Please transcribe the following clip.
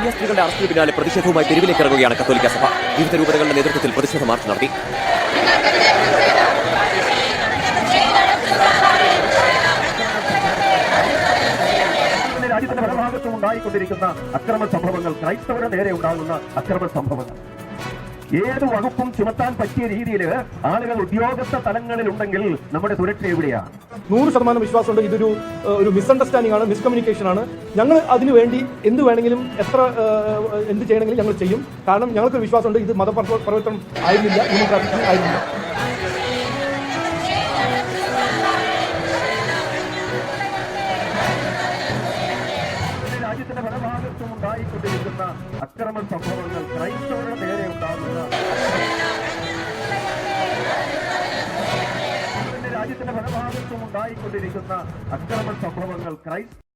കന്യാസ്ത്രീകളുടെ അറസ്റ്റിന് പിന്നാലെ പ്രതിഷേധവുമായി തെരുവിലേക്ക് ഇറങ്ങുകയാണ് കത്തോലിക്ക സഭ. വിവിധ രൂപതകളുടെ നേതൃത്വത്തിൽ പ്രതിഷേധ മാർച്ച് നടത്തി. രാജ്യത്തിന്റെ പല ഭാഗത്തും ഉണ്ടായിക്കൊണ്ടിരിക്കുന്ന അക്രമ സംഭവങ്ങൾ ക്രൈസ്തവരുടെ നേരെ ഉണ്ടാകുന്ന അക്രമ സംഭവങ്ങൾ. ഏത് വകുപ്പും ചുമത്താൻ പറ്റിയ രീതിയിൽ ആളുകൾ ഉദ്യോഗസ്ഥ തലങ്ങളിൽ ഉണ്ടെങ്കിൽ നമ്മുടെ സുരക്ഷ എവിടെയാണ് നൂറ് ശതമാനം വിശ്വാസമുണ്ട്. ഇതൊരു ഒരു മിസ്അണ്ടർസ്റ്റാൻഡിംഗ് ആണ് മിസ്കമ്മ്യൂണിക്കേഷൻ ആണ്. ഞങ്ങൾ അതിനു വേണ്ടി എന്ത് വേണമെങ്കിലും എത്ര എന്ത് ചെയ്യണമെങ്കിലും ഞങ്ങൾ ചെയ്യും. കാരണം ഞങ്ങൾക്ക് വിശ്വാസമുണ്ട്. ഇത് മതപ്രവർത്തനം ആയിരുന്നില്ല. ഹ്യൂമൻ ട്രാഫിക്കിംഗ് ആയിരുന്നില്ല. ഇന്ന് രാജ്യത്തിന്റെ പല ഭാഗത്തും ഉണ്ടായിക്കൊണ്ടിരിക്കുന്ന അക്രമ സംഭവങ്ങൾ ക്രൈസ്തവരുടെ രാജ്യത്തിന്റെ പല ഭാഗത്തും ഉണ്ടായിക്കൊണ്ടിരിക്കുന്ന അക്രമ സംഭവങ്ങൾ ക്രൈസ്ത